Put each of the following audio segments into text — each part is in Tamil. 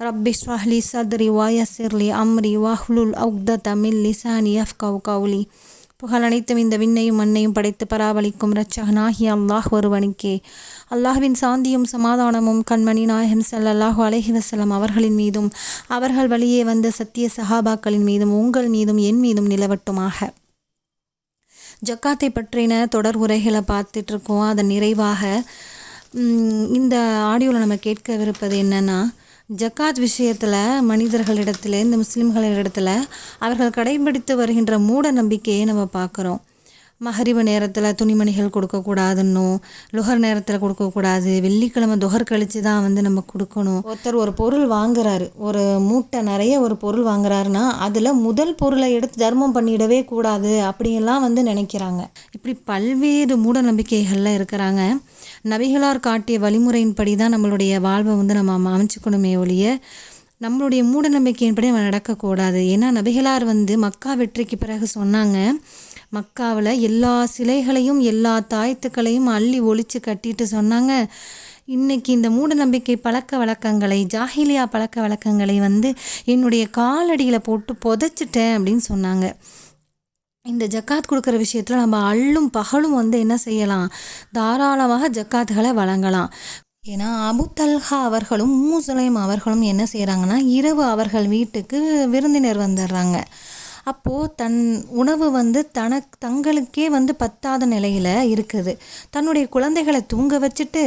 ரப்பி ஸ்வாஹ்லி சத்ரி வாயசிர்லி அம்ரி வாஹ்லுல் அக்தத மில் லிசானி அஃப்கவ் கவுலி புகழ் அனைத்தும் இந்த விண்ணையும் மண்ணையும் படைத்து பராபலிக்கும் இரட்சகனாகி அல்லாஹ் ஒருவனுக்கே. அல்லாஹ்வின் சாந்தியும் சமாதானமும் கண்மணி நாயகம் சல்லாஹூ அலஹி வசலம் அவர்களின் மீதும் அவர்கள் வழியே வந்த சத்திய சஹாபாக்களின் மீதும் உங்கள் மீதும் என் மீதும் நிலவட்டுமாக. ஜக்காத்தை பற்றின தொடர் உரைகளை பார்த்துட்டு இருக்கோம் அதன் நிறைவாக இந்த ஆடியோவில் நம்ம கேட்கவிருப்பது என்னென்னா ஜக்காத் விஷயத்தில் மனிதர்களிடத்தில் இந்த முஸ்லிம்களிடத்தில் அவர்கள் கடைபிடித்து வருகின்ற மூட நம்பிக்கையை நம்ம பார்க்குறோம். மகரிப நேரத்தில் துணிமணிகள் கொடுக்கக்கூடாதுன்னும் லுகர் நேரத்தில் கொடுக்கக்கூடாது வெள்ளிக்கிழமை துகர் கழித்து தான் வந்து நம்ம கொடுக்கணும். ஒருத்தர் ஒரு பொருள் வாங்குறாரு ஒரு மூட்டை நிறைய ஒரு பொருள் வாங்குறாருன்னா அதில் முதல் பொருளை எடுத்து தர்மம் பண்ணிடவே கூடாது அப்படியெல்லாம் வந்து நினைக்கிறாங்க. இப்படி பல்வேறு மூட நம்பிக்கைகளில் இருக்கிறாங்க. நபிகளார் காட்டிய வழிமுறையின்படி தான் நம்மளுடைய வாழ்வை வந்து நம்ம அமைச்சுக்கணுமே ஒழிய நம்மளுடைய மூட நம்பிக்கையின்படி நம்ம நடக்கக்கூடாது. ஏன்னா நபிகளார் வந்து மக்கா வெற்றிக்கு பிறகு சொன்னாங்க மக்காவில் எல்லா சிலைகளையும் எல்லா தாயத்துக்களையும் அள்ளி ஒழிச்சு கட்டிட்டு சொன்னாங்க. இன்னைக்கு இந்த மூட நம்பிக்கை பழக்க வழக்கங்களை ஜாஹிலியா பழக்க வழக்கங்களை வந்து என்னுடைய காலடியில் போட்டு புதைச்சிட்டேன் அப்படின்னு சொன்னாங்க. இந்த ஜக்காத் கொடுக்குற விஷயத்தில் நம்ம அள்ளும் பகலும் வந்து என்ன செய்யலாம்? தாராளமாக ஜக்காத்துகளை வழங்கலாம். ஏன்னா அபு தல்ஹா அவர்களும் மூசலேம் அவர்களும் என்ன செய்கிறாங்கன்னா இரவு அவர்கள் வீட்டுக்கு விருந்தினர் வந்துடுறாங்க அப்போது தன் உணவு வந்து தனக்கு தங்களுக்கே வந்து பத்தாத நிலையில் இருக்குது. தன்னுடைய குழந்தைகளை தூங்க வச்சுட்டு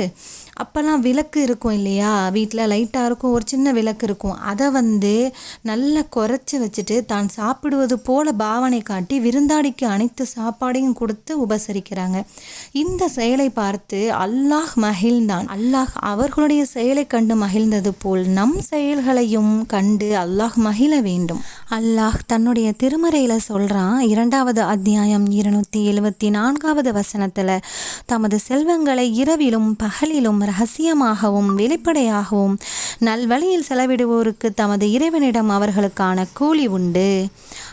அப்போல்லாம் விளக்கு இருக்கும் இல்லையா? வீட்டில் லைட்டாக இருக்கும் ஒரு சின்ன விளக்கு இருக்கும். அதை வந்து நல்லா குறைச்சி வச்சுட்டு தான் சாப்பிடுவது போல பாவனை காட்டி விருந்தாடிக்கு அனைத்து சாப்பாடையும் கொடுத்து உபசரிக்கிறாங்க. இந்த செயலை பார்த்து அல்லாஹ் மகிழ்ந்தான். அல்லாஹ் அவர்களுடைய செயலை கண்டு மகிழ்ந்தது போல் நம் செயல்களையும் கண்டு அல்லாஹ் மகிழ வேண்டும். அல்லாஹ் தன்னுடைய திருமறையில் சொல்கிறான் இரண்டாவது அத்தியாயம் இருநூற்றி எழுபத்தி நான்காவது வசனத்தில் தமது செல்வங்களை இரவிலும் பகலிலும் ரகசியமாகவும் வெளிப்படையாகவும் நல்வழியில் செலவிடுவோருக்கு தமது இறைவனிடம் அவர்களுக்கான கூலி உண்டு.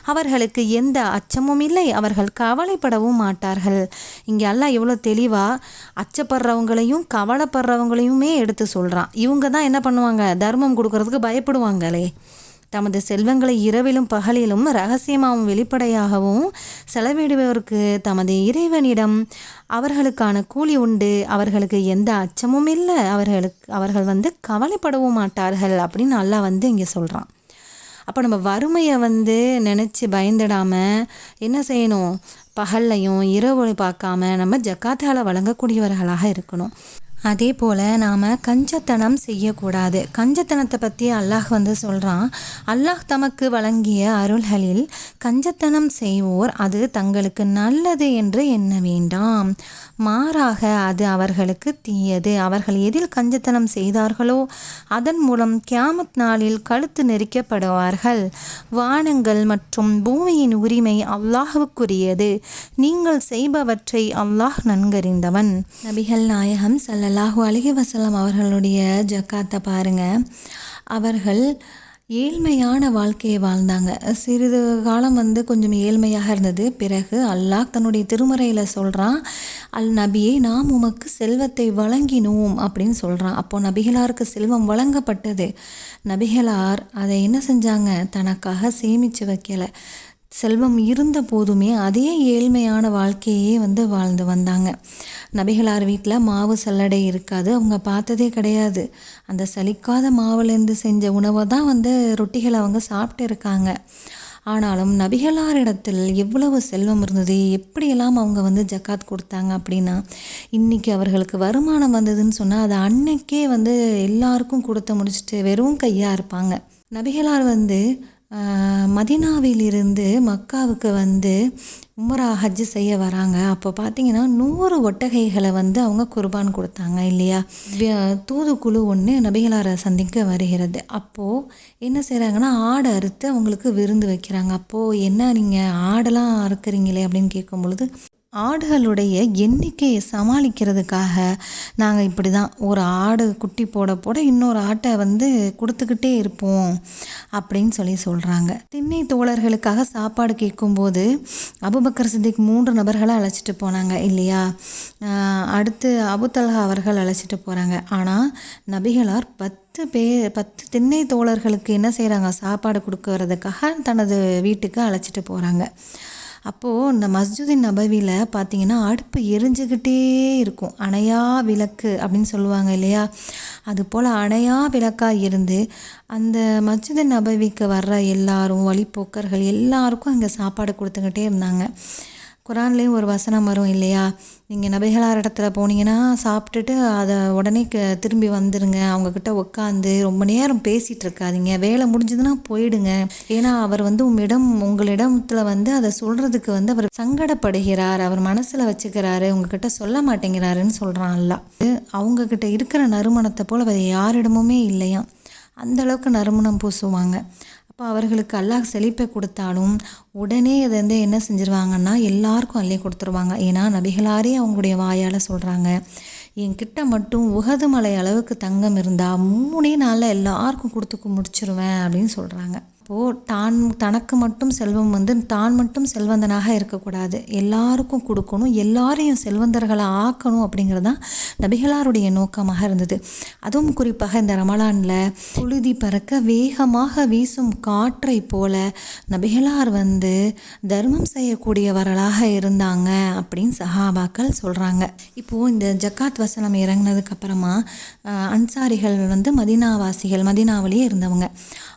அவர்களுக்கு எந்த அச்சமும் இல்லை. அவர்கள் கவலைப்படவும் மாட்டார்கள். இங்கே எல்லாம் எவ்வளோ தெளிவாக அச்சப்படுறவங்களையும் கவலைப்படுறவங்களையுமே எடுத்து சொல்கிறான் இவங்க தான் என்ன பண்ணுவாங்க? தர்மம் கொடுக்கறதுக்கு பயப்படுவாங்களே. தமது செல்வங்களை இரவிலும் பகலிலும் ரகசியமாகவும் வெளிப்படையாகவும் செலவிடுபவருக்கு தமது இறைவனிடம் அவர்களுக்கான கூலி உண்டு. அவர்களுக்கு எந்த அச்சமும் இல்லை. அவர்களுக்கு அவர்கள் வந்து கவலைப்படவும் மாட்டார்கள் அப்படின்னு நல்லா வந்து இங்கே சொல்கிறான் அப்போ நம்ம வறுமையை வந்து நினச்சி பயந்துடாமல் என்ன செய்யணும்? பகல்லையும் இரவு பார்க்காம நம்ம ஜக்காத்தால் வழங்கக்கூடியவர்களாக இருக்கணும். அதே போல் நாம் கஞ்சத்தனம் செய்யக்கூடாது. கஞ்சத்தனத்தை பற்றி அல்லாஹ் வந்து சொல்கிறான் அல்லாஹ் தமக்கு வழங்கிய அருள்களில் கஞ்சத்தனம் செய்வோர் அது தங்களுக்கு நல்லது என்று எண்ண வேண்டாம். மாறாக அது அவர்களுக்கு தீயது. அவர்கள் எதில் கஞ்சத்தனம் செய்தார்களோ அதன் மூலம் கியாமத் நாளில் கழுத்து நெரிக்கப்படுவார்கள். வானங்கள் மற்றும் பூமியின் உரிமை அல்லாஹுக்குரியது. நீங்கள் செய்பவற்றை அல்லாஹ் நன்கறிந்தவன். நபிகள் நாயகம் லாகு அலிகி வசலாம் அவர்களுடைய ஜக்காத்தை பாருங்க. அவர்கள் ஏழ்மையான வாழ்க்கையை வாழ்ந்தாங்க. சிறிது காலம் வந்து கொஞ்சம் ஏழ்மையாக இருந்தது. பிறகு அல்லாஹ் தன்னுடைய திருமறையில் சொல்கிறான் அல் நபியை நாம் உமக்கு செல்வத்தை வழங்கினோம் அப்படின்னு சொல்கிறான் அப்போது நபிகளாருக்கு செல்வம் வழங்கப்பட்டது. நபிகளார் அதை என்ன செஞ்சாங்க? தனக்காக சேமித்து வைக்கலை. செல்வம் இருந்த போதுமே அதே ஏழ்மையான வாழ்க்கையே வந்து வாழ்ந்து வந்தாங்க. நபிகளார் வீட்டில் மாவு சல்லடை இருக்காது. அவங்க பார்த்ததே கிடையாது. அந்த சலிக்காத மாவுலேருந்து செஞ்ச உணவை தான் வந்து ரொட்டிகளை அவங்க சாப்பிட்டு இருக்காங்க. ஆனாலும் நபிகளாரிடத்தில் எவ்வளவு செல்வம் இருந்தது? எப்படியெல்லாம் அவங்க வந்து ஜக்காத் கொடுத்தாங்க அப்படின்னா இன்றைக்கி அவர்களுக்கு வருமானம் வந்ததுன்னு சொன்னால் அதை அன்னைக்கே வந்து எல்லாருக்கும் கொடுத்து முடிச்சுட்டு வெறும் கையாக இருப்பாங்க. நபிகளார் வந்து மதீனாவிலிருந்து மக்காவுக்கு வந்து உமரா ஹஜ்ஜு செய்ய வராங்க. அப்போ பார்த்தீங்கன்னா நூறு ஒட்டகைகளை வந்து அவங்க குர்பான் கொடுத்தாங்க இல்லையா? தூதுக்குழு ஒன்று நபிகளாரை சந்திக்க வருகிறது. அப்போது என்ன செய்கிறாங்கன்னா ஆடை அறுத்து அவங்களுக்கு விருந்து வைக்கிறாங்க. அப்போது என்ன நீங்கள் ஆடெல்லாம் அறுக்குறீங்களே அப்படின்னு கேட்கும் பொழுது ஆடுகளுடைய எண்ணிக்கையை சமாளிக்கிறதுக்காக நாங்கள் இப்படி தான் ஒரு ஆடு குட்டி போட போட இன்னொரு ஆட்டை வந்து கொடுத்துக்கிட்டே இருப்போம் அப்படின்னு சொல்லி சொல்கிறாங்க திண்ணை தோழர்களுக்காக சாப்பாடு கேட்கும்போது அபுபக்கர் சித்திக் மூன்று நபர்களை அழைச்சிட்டு போனாங்க இல்லையா? அடுத்து அபுதல்ஹா அவர்கள் அழைச்சிட்டு போகிறாங்க ஆனால் நபிகளார் பத்து பேர் பத்து திண்ணை தோழர்களுக்கு என்ன செய்கிறாங்க சாப்பாடு கொடுக்கறதுக்காக தனது வீட்டுக்கு அழைச்சிட்டு போகிறாங்க அப்போது இந்த மஸ்ஜிதின் நபவியில் பார்த்தீங்கன்னா அடுப்பு எரிஞ்சுக்கிட்டே இருக்கும். அணையா விளக்கு அப்படின்னு சொல்லுவாங்க இல்லையா? அது போல் அணையா விளக்காக இருந்து அந்த மஸ்ஜிதின் நபவிக்கு வர்ற எல்லாரும் வழிப்போக்கர்கள் எல்லாருக்கும் அங்கே சாப்பாடு கொடுத்துக்கிட்டே இருந்தாங்க. குரான்லேயும் ஒரு வசனம் வரும் இல்லையா? நீங்கள் நபிகளார் இடத்துல போனீங்கன்னா சாப்பிட்டுட்டு அதை உடனே க திரும்பி வந்துடுங்க அவங்கக்கிட்ட உட்காந்து ரொம்ப நேரம் பேசிகிட்டு இருக்காதீங்க. வேலை முடிஞ்சதுன்னா போயிடுங்க. ஏன்னா அவர் வந்து உம்மிடம் உங்களிடத்தில் வந்து அதை சொல்கிறதுக்கு வந்து அவர் சங்கடப்படுகிறார். அவர் மனசில் வச்சுக்கிறாரு. உங்ககிட்ட சொல்ல மாட்டேங்கிறாருன்னு சொல்கிறான் அவங்கக்கிட்ட இருக்கிற நறுமணத்தை போல் வேறு யாரிடமுமே இல்லையா அந்த அளவுக்கு நறுமணம் பூசுவாங்க. அப்போ அவர்களுக்கு அல்லாஹ் செழிப்பை கொடுத்தாலும் உடனே அதை வந்து என்ன செஞ்சுருவாங்கன்னா எல்லாருக்கும் அள்ளி கொடுத்துருவாங்க. ஏன்னா நபிகளாரே அவங்களுடைய வாயால் சொல்கிறாங்க என்கிட்ட மட்டும் உகது மலை அளவுக்கு தங்கம் இருந்தால் மூணே நாளில் எல்லாருக்கும் கொடுத்து முடிச்சிருவேன் அப்படின்னு சொல்கிறாங்க அப்போது தான் தனக்கு மட்டும் செல்வம் வந்து தான் மட்டும் செல்வந்தனாக இருக்கக்கூடாது. எல்லாருக்கும் கொடுக்கணும் எல்லாரையும் செல்வந்தர்களை ஆக்கணும் அப்படிங்கிறது தான் நபிகளாருடைய நோக்கமாக இருந்தது. அதுவும் குறிப்பாக இந்த ரமலானில் புழுதி பறக்க வேகமாக வீசும் காற்றை போல நபிகளார் வந்து தர்மம் செய்யக்கூடியவர்களாக இருந்தாங்க அப்படின்னு சஹாபாக்கள் சொல்கிறாங்க இப்போது இந்த ஜக்காத் வசனம் இறங்கினதுக்கப்புறமா அன்சாரிகள் வந்து மதினாவாசிகள் மதினாவிலேயே இருந்தவங்க.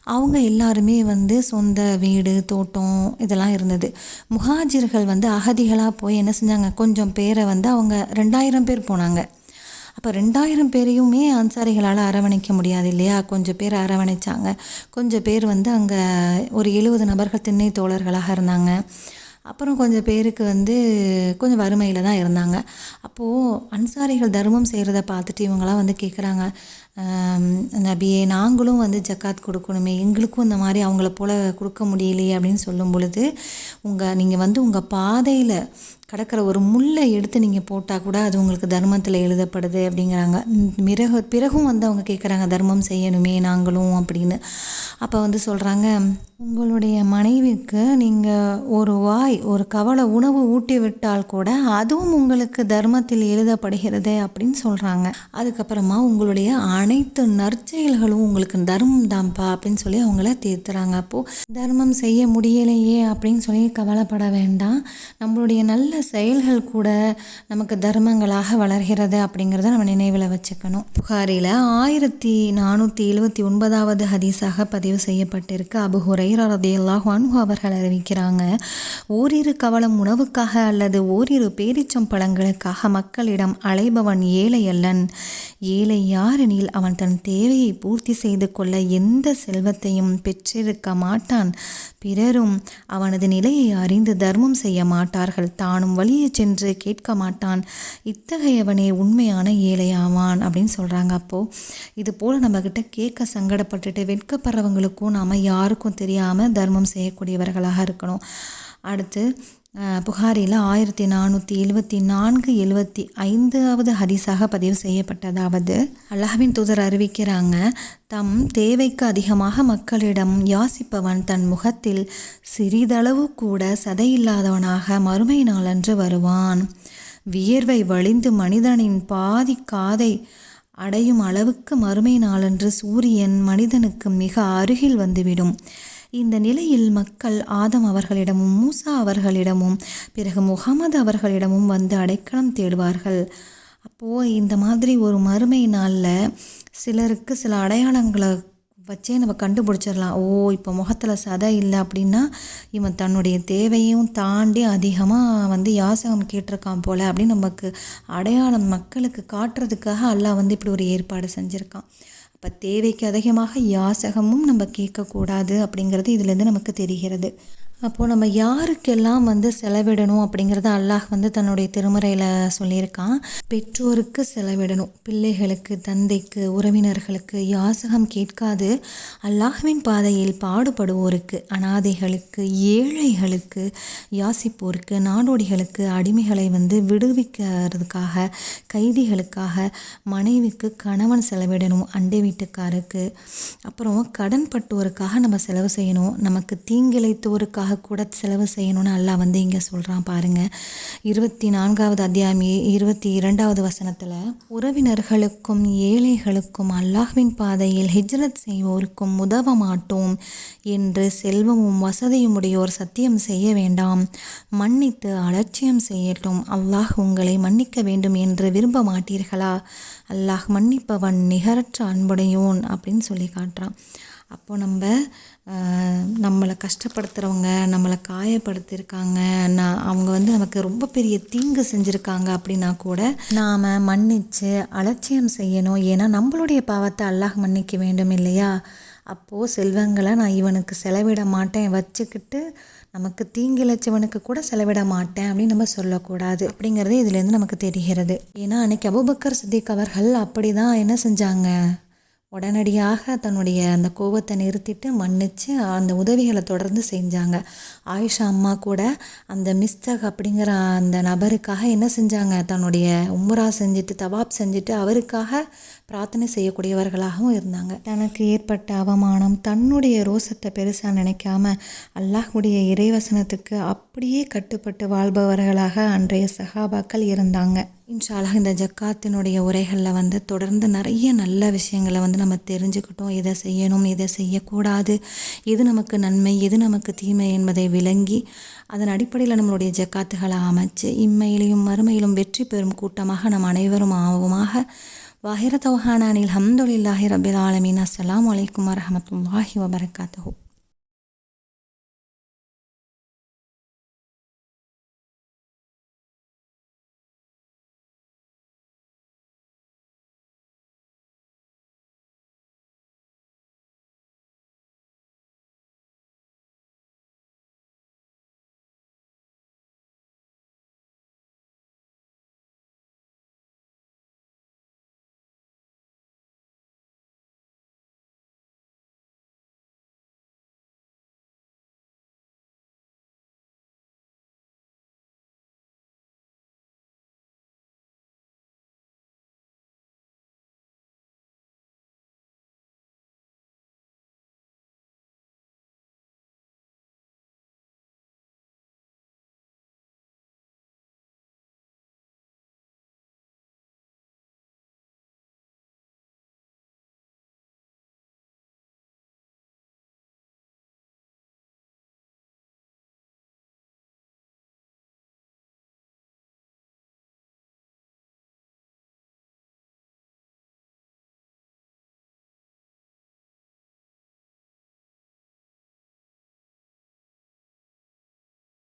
அவங்க எல்லாருமே வந்து சொந்த வீடு தோட்டம் இதெல்லாம் இருந்தது. முஹாஜிர்கள் வந்து அகதிகளாக போய் என்ன செஞ்சாங்க? கொஞ்சம் பேரை வந்து அவங்க ரெண்டாயிரம் பேர் போனாங்க. அப்போ ரெண்டாயிரம் பேரையுமே அன்சாரிகளால் அரவணைக்க முடியாது இல்லையா? கொஞ்சம் பேர் அரவணைச்சாங்க. கொஞ்சம் பேர் வந்து அங்கே ஒரு எழுபது நபர்கள் திண்ணை தோழர்களாக இருந்தாங்க. அப்புறம் கொஞ்சம் பேருக்கு வந்து கொஞ்சம் வறுமையில் தான் இருந்தாங்க. அப்போது அன்சாரிகள் தர்மம் செய்கிறத பார்த்துட்டு இவங்களாம் வந்து கேட்குறாங்க நபியே நாங்களும் வந்து ஜக்காத் கொடுக்கணுமே. எங்களுக்கும் இந்த மாதிரி அவங்கள போல் கொடுக்க முடியலையே அப்படின்னு சொல்லும் பொழுது உங்கள் நீங்கள் வந்து உங்கள் பாதையில் கடக்கிற ஒரு முள்ளை எடுத்து நீங்கள் போட்டால் கூட அது உங்களுக்கு தர்மத்தில் எழுதப்படுது அப்படிங்கிறாங்க. பிறகு பிறகும் வந்து அவங்க கேட்குறாங்க தர்மம் செய்யணுமே நாங்களும் அப்படின்னு. அப்போ வந்து சொல்கிறாங்க உங்களுடைய மனைவிக்கு நீங்கள் ஒரு வாய் ஒரு கவலை உணவு ஊட்டி விட்டால் கூட அதுவும் உங்களுக்கு தர்மத்தில் எழுதப்படுகிறது அப்படின்னு சொல்கிறாங்க அதுக்கப்புறமா உங்களுடைய அனைத்து நற்செயல்களும் உங்களுக்கு தர்மம் தான்ப்பா அப்படின்னு சொல்லி அவங்கள தீர்த்துறாங்க அப்போது தர்மம் செய்ய முடியலையே அப்படின்னு சொல்லி கவலைப்பட வேண்டாம். நம்மளுடைய நல்ல செயல்கள் கூட நமக்கு தர்மங்களாக வளர்கிறது அப்படிங்கிறத நம்ம நினைவில் வச்சுக்கணும். புகாரில் ஆயிரத்தி நானூற்றி எழுபத்தி ஒன்பதாவது ஹதீஸாக பதிவு செய்யப்பட்டிருக்கு. அபு ஹுரைரா ரதியல்லாஹு அன்ஹு அவர்கள் அறிவிக்கிறாங்க ஓரிரு கவலம் உணவுக்காக அல்லது ஓரிரு பேரிச்சம் பழங்களுக்காக மக்களிடம் அலைபவன் ஏழை அல்லன். ஏழை யாரெனில் அவன் தன் தேவையை பூர்த்தி செய்து கொள்ள எந்த செல்வத்தையும் பெற்றிருக்க மாட்டான். பிறரும் அவனது நிலையை அறிந்து தர்மம் செய்ய மாட்டார்கள். தான் காணும் வழியை சென்று கேட்க மாட்டான். இத்தகையவனே உண்மையான ஏழையாவான் அப்படின்னு சொல்கிறாங்க அப்போது இது போல் நம்மக்கிட்ட கேட்க சங்கடப்பட்டுட்டு வெட்கப்படுறவங்களுக்கும் நாம் யாருக்கும் தெரியாமல் தர்மம் செய்யக்கூடியவர்களாக இருக்கணும். அடுத்து புகாரில் ஆயிரத்தி நானூற்றி எழுபத்தி நான்கு எழுபத்தி ஐந்தாவது ஹதீஸாக பதிவு செய்யப்பட்டதாவது. அல்லாஹின் தூதர் அறிவிக்கிறாங்க தம் தேவைக்கு அதிகமாக மக்களிடம் யாசிப்பவன் தன் முகத்தில் சிறிதளவு கூட சதையில்லாதவனாக மறுமை நாளன்று வருவான். வியர்வை வழிந்து மனிதனின் பாதி காதை அடையும் அளவுக்கு மறுமை நாளன்று சூரியன் மனிதனுக்கு மிக அருகில் வந்துவிடும். இந்த நிலையில் மக்கள் ஆதம் அவர்களிடமும் மூசா அவர்களிடமும் பிறகு முகமது அவர்களிடமும் வந்து அடைக்கலம் தேடுவார்கள். அப்போது இந்த மாதிரி ஒரு மறுமை நாளில் சிலருக்கு சில அடையாளங்களை வச்சே நம்ம கண்டுபிடிச்சிடலாம். ஓ இப்போ முகத்தில் சதை இல்லை அப்படின்னா இவன் தன்னுடைய தேவையும் தாண்டி அதிகமாக வந்து யாசகம் கேட்டிருக்கான் போல் அப்படின்னு நமக்கு அடையாளம் மக்களுக்கு காட்டுறதுக்காக அல்லாஹ் வந்து இப்படி ஒரு ஏற்பாடு செஞ்சுருக்கான். அப்போ தேவைக்கு அதிகமாக யாசகமும் நம்ம கேட்கக்கூடாது அப்படிங்கிறது இதுலேருந்து நமக்கு தெரிகிறது. அப்போது நம்ம யாருக்கெல்லாம் வந்து செலவிடணும் அப்படிங்கிறத அல்லாஹ் வந்து தன்னுடைய திருமுறையில் சொல்லியிருக்கான். பெற்றோருக்கு செலவிடணும். பிள்ளைகளுக்கு தந்தைக்கு உறவினர்களுக்கு யாசகம் கேட்காது. அல்லாஹ்வின் பாதையில் பாடுபடுவோருக்கு அனாதைகளுக்கு ஏழைகளுக்கு யாசிப்போருக்கு நாடோடிகளுக்கு அடிமைகளை வந்து விடுவிக்கிறதுக்காக கைதிகளுக்காக மனைவிக்கு கணவன் செலவிடணும் அண்டை வீட்டுக்காருக்கு. அப்புறம் கடன்பட்டோருக்காக நம்ம செலவு செய்யணும். நமக்கு தீங்கிழைத்தோருக்காக கூட செலவு செய்யணும்னு அல்லாஹ் வந்து இங்கே சொல்கிறான் பாருங்கள் இருபத்தி நான்காவது அத்தியாயம் இருபத்தி இரண்டாவது வசனத்தில் உறவினர்களுக்கும் ஏழைகளுக்கும் அல்லாஹ்வின் பாதையில் ஹிஜ்ரத் செய்வோருக்கும் உதவ மாட்டோம் என்று செல்வமும் வசதியும் உடையோர் சத்தியம் செய்ய வேண்டாம். மன்னித்து அலட்சியம் செய்யட்டும். அல்லாஹ் உங்களை மன்னிக்க வேண்டும் என்று விரும்ப மாட்டீர்களா? அல்லாஹ் மன்னிப்பவன் நிகரற்ற அன்புடையோன் அப்படின்னு சொல்லி காட்டுறான். அப்போ நம்ம நம்மளை கஷ்டப்படுத்துகிறவங்க நம்மளை காயப்படுத்தியிருக்காங்க நான் அவங்க வந்து நமக்கு ரொம்ப பெரிய தீங்கு செஞ்சுருக்காங்க அப்படின்னா கூட நாம் மன்னித்து அலட்சியம் செய்யணும். ஏன்னா நம்மளுடைய பாவத்தை அல்லாஹ் மன்னிக்க வேண்டும் இல்லையா? அப்போது செல்வங்களை நான் இவனுக்கு செலவிட மாட்டேன். வச்சுக்கிட்டு நமக்கு தீங்கிழைச்சவனுக்கு கூட செலவிட மாட்டேன் அப்படின்னு நம்ம சொல்லக்கூடாது அப்படிங்கிறது இதுலேருந்து நமக்கு தெரிகிறது. ஏன்னா அன்னைக்கு அபுபக்கர் சித்திக் அவர்கள் அப்படி தான் என்ன செஞ்சாங்க? உடனடியாக தன்னுடைய அந்த கோபத்தை நிறுத்திட்டு மன்னித்து அந்த உதவிகளை தொடர்ந்து செஞ்சாங்க. ஆயிஷா அம்மா கூட அந்த மிஸ்தக் அப்படிங்கிற அந்த நபருக்காக என்ன செஞ்சாங்க? தன்னுடைய உம்ரா செஞ்சுட்டு தவாப் செஞ்சுட்டு அவருக்காக பிரார்த்தனை செய்யக்கூடியவர்களாகவும் இருந்தாங்க. தனக்கு ஏற்பட்ட அவமானம் தன்னுடைய ரோசத்தை பெருசாக நினைக்காம அல்லாஹுடைய இறைவசனத்துக்கு அப்படியே கட்டுப்பட்டு வாழ்பவர்களாக அன்றைய சகாபாக்கள் இருந்தாங்க. இன்ஷாலாக இந்த ஜக்காத்தினுடைய உரைகளில் வந்து தொடர்ந்து நிறைய நல்ல விஷயங்களை வந்து நம்ம தெரிஞ்சுக்கிட்டோம். இதை செய்யணும் இதை செய்யக்கூடாது எது நமக்கு நன்மை எது நமக்கு தீமை என்பதை விளங்கி அதன் அடிப்படையில் நம்மளுடைய ஜக்காத்துகளை அமைச்சு இம்மையிலையும் மறுமையிலும் வெற்றி பெறும் கூட்டமாக நம் அனைவரும் ஆவோமாக. வாஹிர தௌஹானானில் ஹம்துலில்லாஹி ரபில் ஆலமீன். அஸ்லாம் வலைக்கம் வரமத்துல்லாஹி வபரகாத்தூ